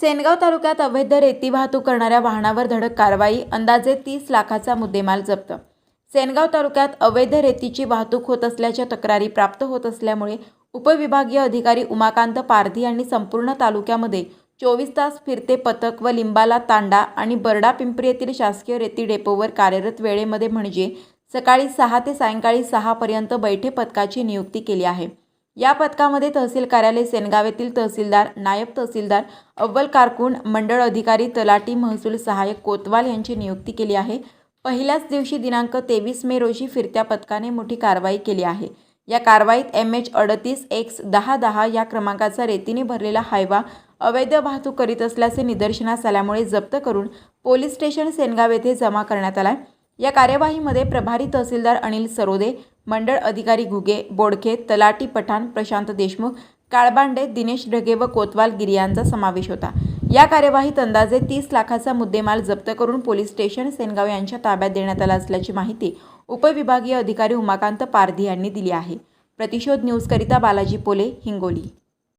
सेनगाव तालुक्यात अवैध रेती वाहतूक करणाऱ्या वाहनावर धडक कारवाई अंदाजे तीस लाखाचा मुद्देमाल जप्त. सेनगाव तालुक्यात अवैध रेतीची वाहतूक होत असल्याच्या तक्रारी प्राप्त होत असल्यामुळे उपविभागीय अधिकारी उमाकांत पारधी यांनी संपूर्ण तालुक्यामध्ये चोवीस तास फिरते पथक व लिंबाला तांडा आणि बरडा पिंपरी येथील शासकीय रेती डेपोवर कार्यरत वेळेमध्ये म्हणजे सकाळी सहा ते सायंकाळी सहापर्यंत बैठे पथकाची नियुक्ती केली आहे. या पथकामध्ये तहसील कार्यालय सेनगाव येथील तहसीलदार नायब तहसीलदार अव्वल कारकून मंडळ अधिकारी तलाटी महसूल सहाय्यक कोतवाल यांची नियुक्ती केली आहे. पहिल्याच दिवशी दिनांक तेवीस मे रोजी फिरत्या पथकाने मोठी कारवाई केली आहे. या कारवाईत एम एच अडतीस एक्स दहा दहा या क्रमांकाचा रेतीने भरलेला हायवा अवैध वाहतूक करीत असल्याचे निदर्शनास आल्यामुळे जप्त करून पोलीस स्टेशन सेनगाव येथे जमा करण्यात आला या कार्यवाहीमध्ये प्रभारी तहसीलदार अनिल सरोदे मंडळ अधिकारी घुगे बोडखे तलाटी पठाण प्रशांत देशमुख काळबांडे दिनेश ढगे व कोतवाल गिरियांचा समावेश होता. या कार्यवाहीत अंदाजे तीस लाखाचा मुद्देमाल जप्त करून पोलीस स्टेशन सेनगाव यांच्या ताब्यात देण्यात आला असल्याची माहिती उपविभागीय अधिकारी उमाकांत पारधी यांनी दिली आहे. प्रतिशोध न्यूजकरिता बालाजी पोले हिंगोली.